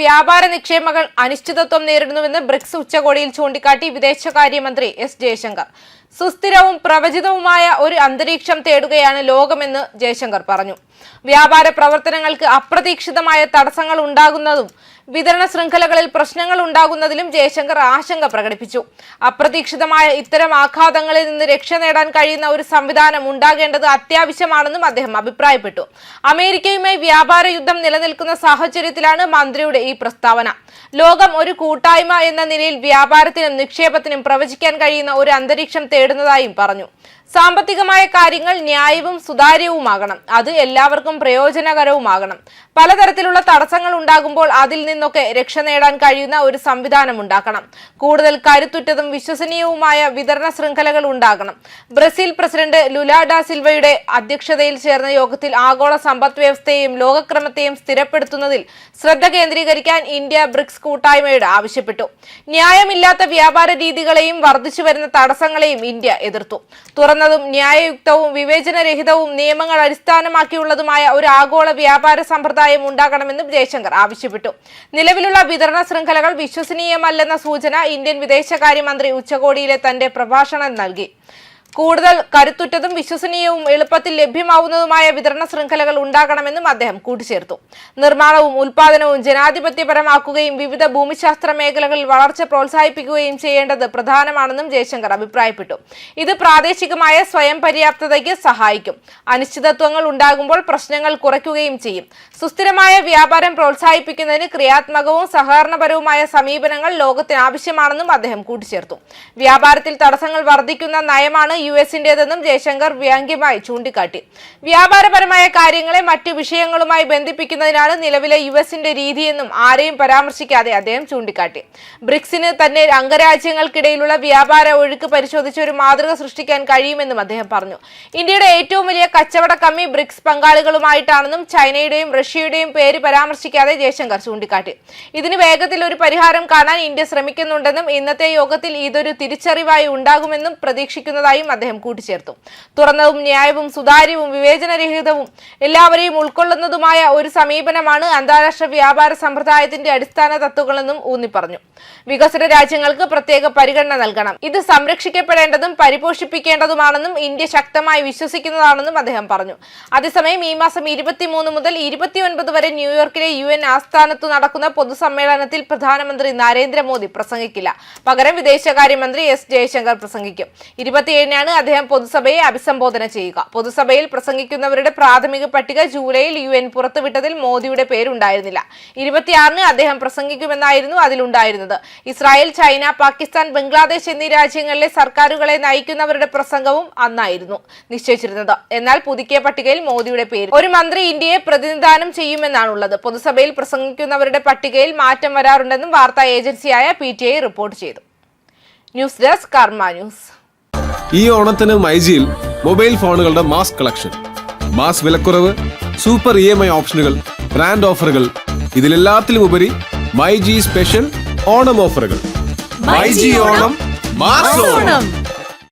വ്യാപാര നിക്ഷേപങ്ങൾ അനിശ്ചിതത്വം നേരിടുന്നുവെന്ന് ബ്രിക്സ് ഉച്ചകോടിയിൽ ചൂണ്ടിക്കാട്ടി വിദേശകാര്യമന്ത്രി എസ് ജയശങ്കർ. സുസ്ഥിരവും പ്രവചിതവുമായ ഒരു അന്തരീക്ഷം തേടുകയാണ് ലോകമെന്ന് ജയശങ്കർ പറഞ്ഞു. വ്യാപാര പ്രവർത്തനങ്ങൾക്ക് അപ്രതീക്ഷിതമായ തടസ്സങ്ങൾ ഉണ്ടാകുന്നതും വിതരണ ശൃംഖലകളിൽ പ്രശ്നങ്ങൾ ഉണ്ടാകുന്നതിലും ജയശങ്കർ ആശങ്ക പ്രകടിപ്പിച്ചു. അപ്രതീക്ഷിതമായ ഇത്തരം ആഘാതങ്ങളിൽ നിന്ന് രക്ഷ നേടാൻ കഴിയുന്ന ഒരു സംവിധാനം ഉണ്ടാകേണ്ടത് അത്യാവശ്യമാണെന്നും അദ്ദേഹം അഭിപ്രായപ്പെട്ടു. അമേരിക്കയുമായി വ്യാപാര യുദ്ധം നിലനിൽക്കുന്ന സാഹചര്യത്തിലാണ് മന്ത്രിയുടെ ഈ പ്രസ്താവന. ലോകം ഒരു കൂട്ടായ്മ എന്ന നിലയിൽ വ്യാപാരത്തിനും നിക്ഷേപത്തിനും പ്രവചിക്കാൻ കഴിയുന്ന ഒരു അന്തരീക്ഷം തേടുന്നതായും പറഞ്ഞു. സാമ്പത്തികമായ കാര്യങ്ങൾ ന്യായവും സുതാര്യവുമാകണം. അത് എല്ലാവർക്കും പ്രയോജനകരവുമാകണം. പലതരത്തിലുള്ള തടസ്സങ്ങൾ ഉണ്ടാകുമ്പോൾ അതിൽ നിന്നൊക്കെ രക്ഷ നേടാൻ കഴിയുന്ന ഒരു സംവിധാനം ഉണ്ടാക്കണം. കൂടുതൽ കരുത്തുറ്റതും വിശ്വസനീയവുമായ വിതരണ ശൃംഖലകൾ ഉണ്ടാകണം. ബ്രസീൽ പ്രസിഡന്റ് ലുല ഡാ സിൽവയുടെ അധ്യക്ഷതയിൽ ചേർന്ന യോഗത്തിൽ ആഗോള സമ്പദ് വ്യവസ്ഥയെയും ലോകക്രമത്തെയും സ്ഥിരപ്പെടുത്തുന്നതിൽ ശ്രദ്ധ കേന്ദ്രീകരിക്കാൻ ഇന്ത്യ ബ്രിക്സ് കൂട്ടായ്മയോട് ആവശ്യപ്പെട്ടു. ന്യായമില്ലാത്ത വ്യാപാര രീതികളെയും വർദ്ധിച്ചു വരുന്ന തടസ്സങ്ങളെയും ഇന്ത്യ എതിർത്തു. തുറന്നതും ന്യായയുക്തവും വിവേചനരഹിതവും നിയമങ്ങൾ അടിസ്ഥാനമാക്കിയുള്ളതുമായ ഒരു ആഗോള വ്യാപാര സമ്പ്രദായം ഉണ്ടാകണമെന്നും ജയശങ്കർ ആവശ്യപ്പെട്ടു. നിലവിലുള്ള വിതരണ ശൃംഖലകൾ വിശ്വസനീയമല്ലെന്ന സൂചന ഇന്ത്യൻ വിദേശകാര്യമന്ത്രി ഉച്ചകോടിയിലെ തന്റെ പ്രഭാഷണം നൽകി. കൂടുതൽ കരുത്തുറ്റതും വിശ്വസനീയവും എളുപ്പത്തിൽ ലഭ്യമാവുന്നതുമായ വിതരണ ശൃംഖലകൾ ഉണ്ടാകണമെന്നും അദ്ദേഹം കൂട്ടിച്ചേർത്തു. നിർമ്മാണവും ഉൽപാദനവും ജനാധിപത്യപരമാക്കുകയും വിവിധ ഭൂമിശാസ്ത്ര മേഖലകളിൽ വളർച്ച പ്രോത്സാഹിപ്പിക്കുകയും ചെയ്യേണ്ടത് പ്രധാനമാണെന്നും ജയശങ്കർ അഭിപ്രായപ്പെട്ടു. ഇത് പ്രാദേശികമായ സ്വയം പര്യാപ്തതയ്ക്ക് സഹായിക്കും. അനിശ്ചിതത്വങ്ങൾ ഉണ്ടാകുമ്പോൾ പ്രശ്നങ്ങൾ കുറയ്ക്കുകയും ചെയ്യും. സുസ്ഥിരമായ വ്യാപാരം പ്രോത്സാഹിപ്പിക്കുന്നതിന് ക്രിയാത്മകവും സഹകരണപരവുമായ സമീപനങ്ങൾ ലോകത്തിന് ആവശ്യമാണെന്നും അദ്ദേഹം കൂട്ടിച്ചേർത്തു. വ്യാപാരത്തിൽ തടസ്സങ്ങൾ വർദ്ധിക്കുന്ന നയമാണ് യു എസിന്റേതെന്നും ജയശങ്കർ വ്യാംഗ്യമായി ചൂണ്ടിക്കാട്ടി. വ്യാപാരപരമായ കാര്യങ്ങളെ മറ്റു വിഷയങ്ങളുമായി ബന്ധിപ്പിക്കുന്നതിനാണ് നിലവിലെ യു എസിന്റെ രീതിയെന്നും ആരെയും പരാമർശിക്കാതെ അദ്ദേഹം ചൂണ്ടിക്കാട്ടി. ബ്രിക്സിന് തന്നെ അംഗരാജ്യങ്ങൾക്കിടയിലുള്ള വ്യാപാര ഒഴുക്ക് പരിശോധിച്ച് ഒരു മാതൃക സൃഷ്ടിക്കാൻ കഴിയുമെന്നും അദ്ദേഹം പറഞ്ഞു. ഇന്ത്യയുടെ ഏറ്റവും വലിയ കച്ചവട കമ്മി ബ്രിക്സ് പങ്കാളികളുമായിട്ടാണെന്നും ചൈനയുടെയും റഷ്യയുടെയും പേര് പരാമർശിക്കാതെ ജയശങ്കർ ചൂണ്ടിക്കാട്ടി. ഇതിന് വേഗത്തിൽ ഒരു പരിഹാരം കാണാൻ ഇന്ത്യ ശ്രമിക്കുന്നുണ്ടെന്നും ഇന്നത്തെ യോഗത്തിൽ ഇതൊരു തിരിച്ചറിവായി ഉണ്ടാകുമെന്നും പ്രതീക്ഷിക്കുന്നതായും അദ്ദേഹം കൂട്ടിച്ചേർത്തു. തുറന്നതും ന്യായവും സുതാര്യവും വിവേചനരഹിതവും എല്ലാവരെയും ഉൾക്കൊള്ളുന്നതുമായ ഒരു സമീപനമാണ് അന്താരാഷ്ട്ര വ്യാപാര സമ്പ്രദായത്തിന്റെ അടിസ്ഥാന തത്വങ്ങളെന്നും ഊന്നി പറഞ്ഞു വികസന രാജ്യങ്ങൾക്ക് പ്രത്യേക പരിഗണന നൽകണം. ഇത് സംരക്ഷിക്കപ്പെടേണ്ടതും പരിപോഷിപ്പിക്കേണ്ടതുമാണെന്നും ഇന്ത്യ ശക്തമായി വിശ്വസിക്കുന്നതാണെന്നും അദ്ദേഹം പറഞ്ഞു. അതേസമയം ഈ മാസം ഇരുപത്തിമൂന്ന് മുതൽ ഇരുപത്തിയൊൻപത് വരെ ന്യൂയോർക്കിലെ യു എൻ ആസ്ഥാനത്തു നടക്കുന്ന പൊതുസമ്മേളനത്തിൽ പ്രധാനമന്ത്രി നരേന്ദ്രമോദി പ്രസംഗിക്കില്ല. പകരം വിദേശകാര്യമന്ത്രി എസ് ജയശങ്കർ പ്രസംഗിക്കും. ഇരുപത്തിയേഴിനാണ് അദ്ദേഹം പൊതുസഭയെ അഭിസംബോധന ചെയ്യുക. പൊതുസഭയിൽ പ്രസംഗിക്കുന്നവരുടെ പ്രാഥമിക പട്ടിക ജൂലൈയിൽ യു എൻ പുറത്തുവിട്ടതിൽ മോദിയുടെ പേരുണ്ടായിരുന്നില്ല. ഇരുപത്തിയാറിന് അദ്ദേഹം പ്രസംഗിക്കുമെന്നായിരുന്നു അതിലുണ്ടായിരുന്നത്. ഇസ്രായേൽ ചൈന പാകിസ്ഥാൻ ബംഗ്ലാദേശ് എന്നീ രാജ്യങ്ങളിലെ സർക്കാരുകളെ നയിക്കുന്നവരുടെ പ്രസംഗവും അന്നായിരുന്നു നിശ്ചയിച്ചിരുന്നത്. എന്നാൽ പുതുക്കിയ പട്ടികയിൽ മോദിയുടെ പേര്. ഒരു മന്ത്രി ഇന്ത്യയെ പ്രതിനിധാനം ചെയ്യുമെന്നാണുള്ളത്. പൊതുസഭയിൽ പ്രസംഗിക്കുന്നവരുടെ പട്ടികയിൽ മാറ്റം വരാറുണ്ടെന്നും വാർത്താ ഏജൻസിയായ പി റിപ്പോർട്ട് ചെയ്തു. News desk Karma news. ഈ ഓണത്തിന് മൈജിയിൽ മൊബൈൽ ഫോണുകളുടെ മാസ് കളക്ഷൻ മാസ് വിലക്കുറവ് സൂപ്പർ ഇ എം ഐ ഓപ്ഷനുകൾ ബ്രാൻഡ് ഓഫറുകൾ ഇതിലെല്ലാത്തിലും ഉപരി മൈജി സ്പെഷ്യൽ ഓണം ഓഫറുകൾ. MyG Onam mass Onam.